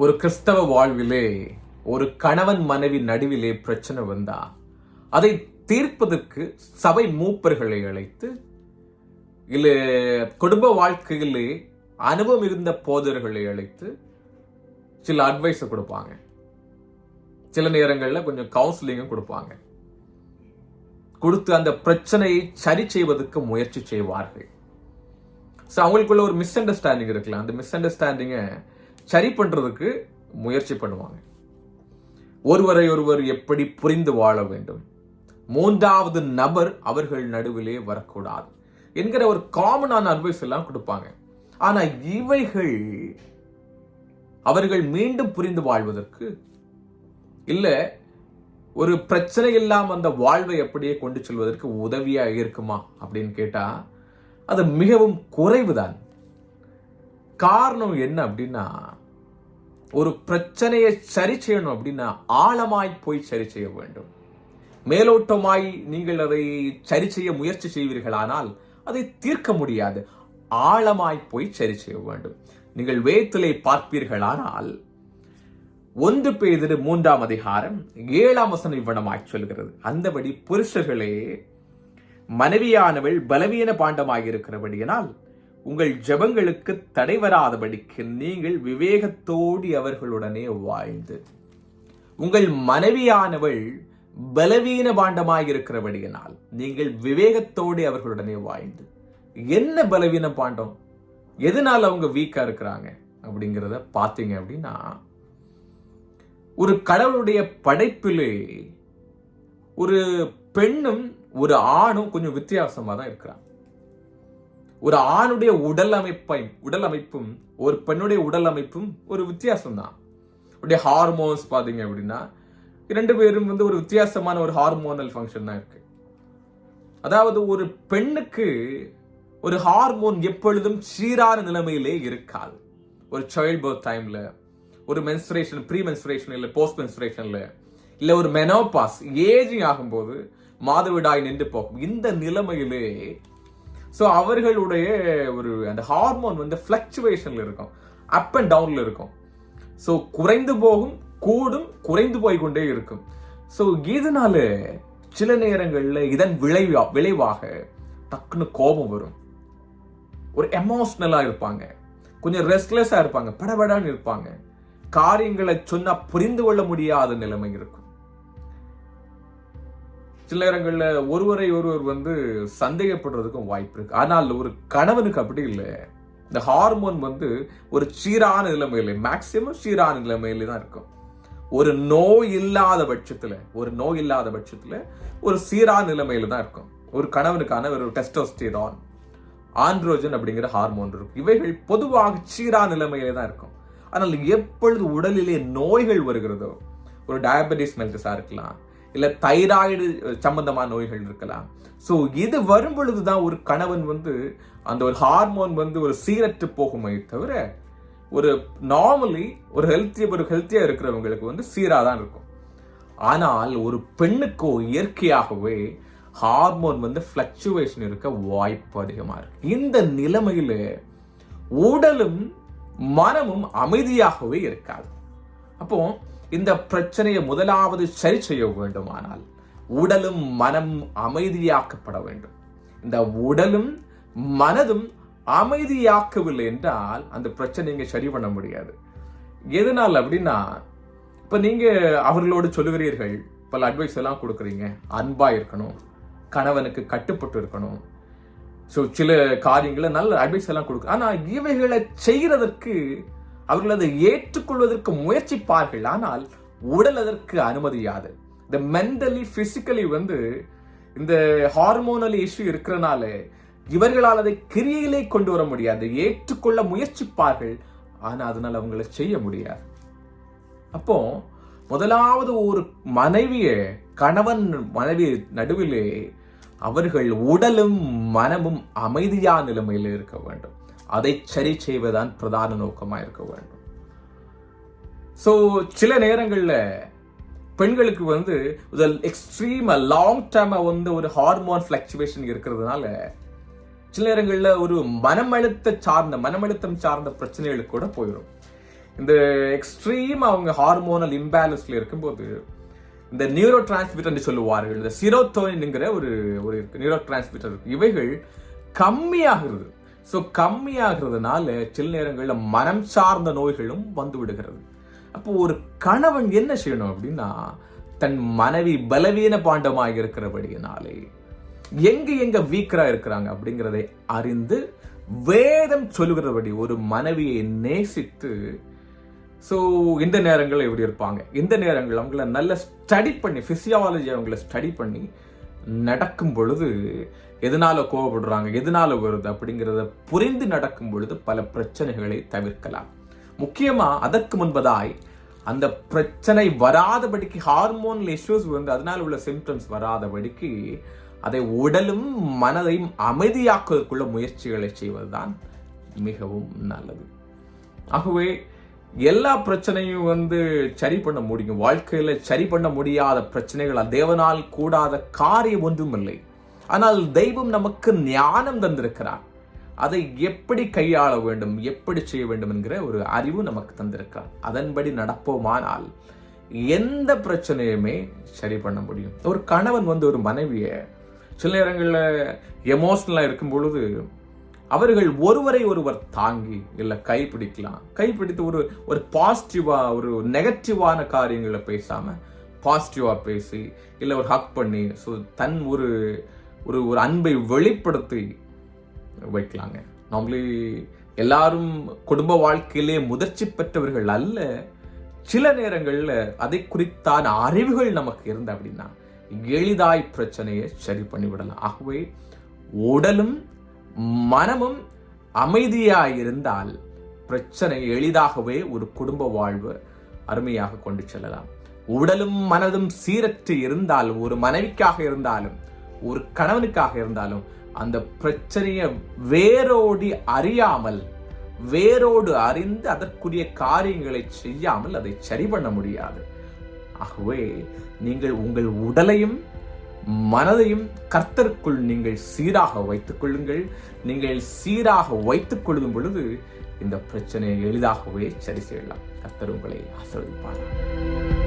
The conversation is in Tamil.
ஒரு கிறிஸ்தவ வாழ்விலே ஒரு கணவன் மனைவி நடுவிலே பிரச்சனை வந்தா அதை தீர்ப்பதற்கு சபை மூப்பர்களை அழைத்து இல்லை குடும்ப வாழ்க்கையிலே அனுபவம் இருந்த போதர்களை அழைத்து சில அட்வைஸை கொடுப்பாங்க. சில நேரங்களில் கொஞ்சம் கவுன்சிலிங்கும் கொடுப்பாங்க. கொடுத்து அந்த பிரச்சனையை சரி செய்வதற்கு முயற்சி செய்வார்கள். ஸோ அவங்களுக்குள்ள ஒரு மிஸ் அண்டர்ஸ்டாண்டிங் இருக்கலாம். அந்த மிஸ் அண்டர்ஸ்டாண்டிங்கை சரி பண்ணுறதுக்கு முயற்சி பண்ணுவாங்க. ஒருவரை ஒருவர் எப்படி புரிந்து வாழ வேண்டும்? மூன்றாவது நபர் அவர்கள் நடுவிலே வரக்கூடாது என்கிற ஒரு காமனான அட்வைஸ் எல்லாம் கொடுப்பாங்க. ஆனால் இவைகள் அவர்கள் மீண்டும் புரிந்து வாழ்வதற்கு இல்லை ஒரு பிரச்சனை இல்லாமல் அந்த வாழ்வை அப்படியே கொண்டு செல்வதற்கு உதவியாக இருக்குமா அப்படின்னு கேட்டால் அது மிகவும் குறைவுதான். காரணம் என்ன அப்படின்னா ஒரு பிரச்சனையை சரி செய்யணும் அப்படின்னா ஆழமாய் போய் சரி செய்ய வேண்டும். மேலோட்டமாய் நீங்கள் அதை சரி செய்ய முயற்சி செய்வீர்களானால் அதை தீர்க்க முடியாது. ஆழமாய் போய் சரி செய்ய வேண்டும். நீங்கள் வேத்திலே பார்ப்பீர்களானால் ஒன்று பெய்தது மூன்றாம் அதிகாரம் ஏழாம் வசனம் இவ்வனமாய் சொல்கிறது. அந்தபடி புருஷர்களே மனைவியானவள் பலவீன பாண்டமாக இருக்கிறபடியினால் உங்கள் ஜெபங்களுக்கு தடை வராதபடிக்கு நீங்கள் விவேகத்தோடி அவர்களுடனே வாழ்ந்து. உங்கள் மனைவியானவள் பலவீன பாண்டமாக இருக்கிறபடியினால் நீங்கள் விவேகத்தோடு அவர்களுடனே வாழ்ந்து. என்ன பலவீன பாண்டம்? எதனால அவங்க வீக்கா இருக்கிறாங்க? அப்படிங்கிறத பார்த்தீங்க அப்படின்னா ஒரு கடவுளுடைய படைப்பிலே ஒரு பெண்ணும் ஒரு ஆணும் கொஞ்சம் வித்தியாசமாக தான் இருக்கிறாங்க. ஒரு ஆணுடைய உடல் அமைப்பை உடல் அமைப்பும் ஒரு பெண்ணுடைய உடல் அமைப்பும் ஒரு வித்தியாசம் தான் உடைய ஹார்மோன்ஸ் பார்த்தீங்க அப்படின்னா ரெண்டு பேரும் வந்து ஒரு வித்தியாசமான ஒரு ஹார்மோனல் ஃபங்க்ஷன் தான் இருக்கு. அதாவது ஒரு பெண்ணுக்கு ஒரு ஹார்மோன் எப்பொழுதும் சீரான நிலைமையிலே இருக்காது. ஒரு சைல்ட் பர்த் டைம்ல ஒரு மென்சுரேஷன் ப்ரீ மென்சுரேஷன் இல்லை போஸ்ட் மென்சுரேஷன்ல இல்லை ஒரு மெனோபாஸ் ஏஜிங் ஆகும்போது மாதவிடாய் நின்று போகும். இந்த நிலைமையிலே ஸோ அவர்களுடைய ஒரு அந்த ஹார்மோன் வந்து ஃப்ளக்சுவேஷனில் இருக்கும். அப் அண்ட் டவுனில் இருக்கும். ஸோ குறைந்து போகும் கூடும் குறைந்து போய் கொண்டே இருக்கும். ஸோ இதனால சில நேரங்களில் இதன் விளைவா விளைவாக டக்குன்னு கோபம் வரும். ஒரு எமோஷ்னலாக இருப்பாங்க. கொஞ்சம் ரெஸ்ட்லெஸ்ஸாக இருப்பாங்க. படபடான்னு இருப்பாங்க. காரியங்களை சொன்னால் புரிந்து கொள்ள முடியாத நிலைமை இருக்கும். சில நேரங்களில் ஒருவரை ஒருவர் வந்து சந்தேகப்படுறதுக்கும் வாய்ப்பு இருக்குது ஆனால் ஒரு கணவனுக்கு அப்படி இல்லை. இந்த ஹார்மோன் வந்து ஒரு சீரான நிலைமையில மேக்சிமம் சீரான நிலைமையில தான் இருக்கும். ஒரு நோய் இல்லாத பட்சத்தில் ஒரு நோய் இல்லாத பட்சத்தில் ஒரு சீரான நிலைமையில தான் இருக்கும். ஒரு கணவனுக்கான ஒரு டெஸ்டோஸ்டிரான் ஆண்ட்ரோஜன் அப்படிங்கிற ஹார்மோன் இருக்கும். இவைகள் பொதுவாக சீரான நிலைமையில தான் இருக்கும். ஆனால் எப்பொழுது உடலிலே நோய்கள் வருகிறதோ ஒரு டயபெட்டிஸ் மெல்டஸா இருக்கலாம் இல்லை தைராய்டு சம்பந்தமான நோய்கள் இருக்கலாம். ஸோ இது வரும் பொழுதுதான் ஒரு கணவன் வந்து அந்த ஒரு ஹார்மோன் வந்து ஒரு சீரற்று போகுமே தவிர ஒரு நார்மலி ஒரு ஹெல்த்தி ஒரு ஹெல்த்தியாக இருக்கிறவங்களுக்கு வந்து சீராக தான் இருக்கும். ஆனால் ஒரு பெண்ணுக்கோ இயற்கையாகவே ஹார்மோன் வந்து ஃப்ளக்சுவேஷன் இருக்க வாய்ப்பு அதிகமாக இருக்கு. இந்த நிலைமையில் உடலும் மனமும் அமைதியாகவே இருக்காது. அப்போது இந்த பிரச்சனையை முதலாவது சரி செய்ய வேண்டுமானால் உடலும் மனம் அமைதியாக்கப்பட வேண்டும். இந்த உடலும் மனதும் அமைதியாக்கவில்லை என்றால் அந்த பிரச்சனை நீங்கள் சரி பண்ண முடியாது. எதனால் அப்படின்னா இப்போ நீங்கள் அவர்களோடு சொல்லுகிறீர்கள் பல அட்வைஸ் எல்லாம் கொடுக்குறீங்க. அன்பாக இருக்கணும் கணவனுக்கு கட்டுப்பட்டு இருக்கணும். ஸோ சில காரியங்களை நல்ல அட்வைஸ் எல்லாம் கொடுக்கு ஆனால் இவைகளை செய்கிறதற்கு அவர்கள் அதை ஏற்றுக்கொள்வதற்கு முயற்சிப்பார்கள் ஆனால் உடல் அதற்கு அனுமதியாது. இந்த மென்டலி பிசிக்கலி வந்து இந்த ஹார்மோனல் இஷ்யூ இருக்கிறனால இவர்களால் அதை கிரியையிலே கொண்டு வர முடியாது ஏற்றுக்கொள்ள முயற்சிப்பார்கள் ஆனால் அதனால் அவங்களை செய்ய முடியாது. அப்போ முதலாவது ஒரு மனைவியை கணவன் மனைவி நடுவிலே அவர்கள் உடலும் மனமும் அமைதியான நிலைமையில் இருக்க வேண்டும். அதை சரி செய்வதுதான் பிரதான நோக்கமாக இருக்க வேண்டும். ஸோ சில நேரங்களில் பெண்களுக்கு வந்து எக்ஸ்ட்ரீம் லாங் டேர்மா வந்து ஒரு ஹார்மோன் ஃப்ளக்சுவேஷன் இருக்கிறதுனால சில நேரங்களில் ஒரு மனமழுத்த சார்ந்த மனமழுத்தம் சார்ந்த பிரச்சனைகளுக்கு கூட போயிடும் இந்த எக்ஸ்ட்ரீம் அவங்க ஹார்மோனல் இம்பேலன்ஸில் இருக்கும்போது இந்த நியூரோ டிரான்ஸ்மிட்டர் சொல்லுவார்கள் இந்த சிரோத்தோனின்ங்கிற ஒரு ஒரு நியூரோ டிரான்ஸ்மிட்டர் இவைகள் கம்மியாகிறது. ஸோ கம்மியாகிறதுனால சில நேரங்களில் மனம் சார்ந்த நோய்களும் வந்து விடுகிறது. அப்போ ஒரு கணவன் என்ன செய்யணும் அப்படின்னா தன் மனைவி பலவீன பாண்டமாக இருக்கிறபடியினாலே எங்க எங்க வீக்கரா இருக்கிறாங்க அப்படிங்கிறதை அறிந்து வேதம் சொல்லுகிறபடி ஒரு மனைவியை நேசித்து ஸோ இந்த நேரங்கள் எப்படி இருப்பாங்க. இந்த நேரங்கள் அவங்கள நல்ல ஸ்டடி பண்ணி ஃபிசியாலஜி அவங்கள ஸ்டடி பண்ணி நடக்கும் பொழுது எதனால கோவப்படுறாங்க எதனால வருது அப்படிங்கிறத புரிந்து நடக்கும் பொழுது பல பிரச்சனைகளை தவிர்க்கலாம். முக்கியமா அதற்கு முன்பதாய் அந்த பிரச்சனை வராதபடிக்கு ஹார்மோனல் இஷ்யூஸ் வந்து அதனால உள்ள சிம்டம்ஸ் வராதபடிக்கு அதை உடலும் மனதையும் அமைதியாக்குவதற்குள்ள முயற்சிகளை செய்வதுதான் மிகவும் நல்லது. ஆகவே எல்லா பிரச்சனையும் வந்து சரி பண்ண முடியும். வாழ்க்கையில் சரி பண்ண முடியாத பிரச்சனைகள் தேவனால் கூடாத காரியம் ஒன்றும் இல்லை. ஆனால் தெய்வம் நமக்கு ஞானம் தந்திருக்கிறார். அதை எப்படி கையாள வேண்டும் எப்படி செய்ய வேண்டும் என்கிற ஒரு அறிவு நமக்கு தந்திருக்கிறார். அதன்படி நடப்போமானால் எந்த பிரச்சனையுமே சரி பண்ண முடியும். ஒரு கணவன் வந்து ஒரு மனைவியை சில நேரங்களில் எமோஷனலாக இருக்கும் பொழுது அவர்கள் ஒருவரை ஒருவர் தாங்கி இல்லை கைப்பிடிக்கலாம். கைப்பிடித்து ஒரு ஒரு பாசிட்டிவா ஒரு நெகட்டிவான காரியங்களை பேசாம பாசிட்டிவாக பேசி இல்லை ஒரு ஹக் பண்ணி ஸோ தன் ஒரு ஒரு ஒரு அன்பை வெளிப்படுத்தி வைக்கலாங்க. நார்மலி எல்லாரும் குடும்ப வாழ்க்கையிலே முதிர்ச்சி பெற்றவர்கள் அல்ல. சில நேரங்களில் அதை குறித்தான அறிவுகள் நமக்கு இருந்த அப்படின்னா எளிதாய் பிரச்சனையை சரி பண்ணிவிடலாம். ஆகவே உடலும் மனமும் அமைதியாக இருந்தால் பிரச்சனை எளிதாகவே ஒரு குடும்ப வாழ்வு அருமையாக கொண்டு செல்லலாம். உடலும் மனதும் சீரற்று இருந்தால் ஒரு மனைவிக்காக இருந்தாலும் ஒரு கணவனுக்காக இருந்தாலும் அந்த பிரச்சனையை வேரோடி அறியாமல் வேரோடு அறிந்து அதற்குரிய காரியங்களை செய்யாமல் அதை சரி பண்ண முடியாது. ஆகவே நீங்கள் உங்கள் உடலையும் மனதையும் கர்த்தருக்குள் நீங்கள் சீராக வைத்துக் கொள்ளுங்கள். நீங்கள் சீராக வைத்துக் கொள்ளும் பொழுது இந்த பிரச்சனையை எளிதாகவே சரி செய்யலாம். கர்த்தர் உங்களை ஆசிர்வதிப்பார்கள்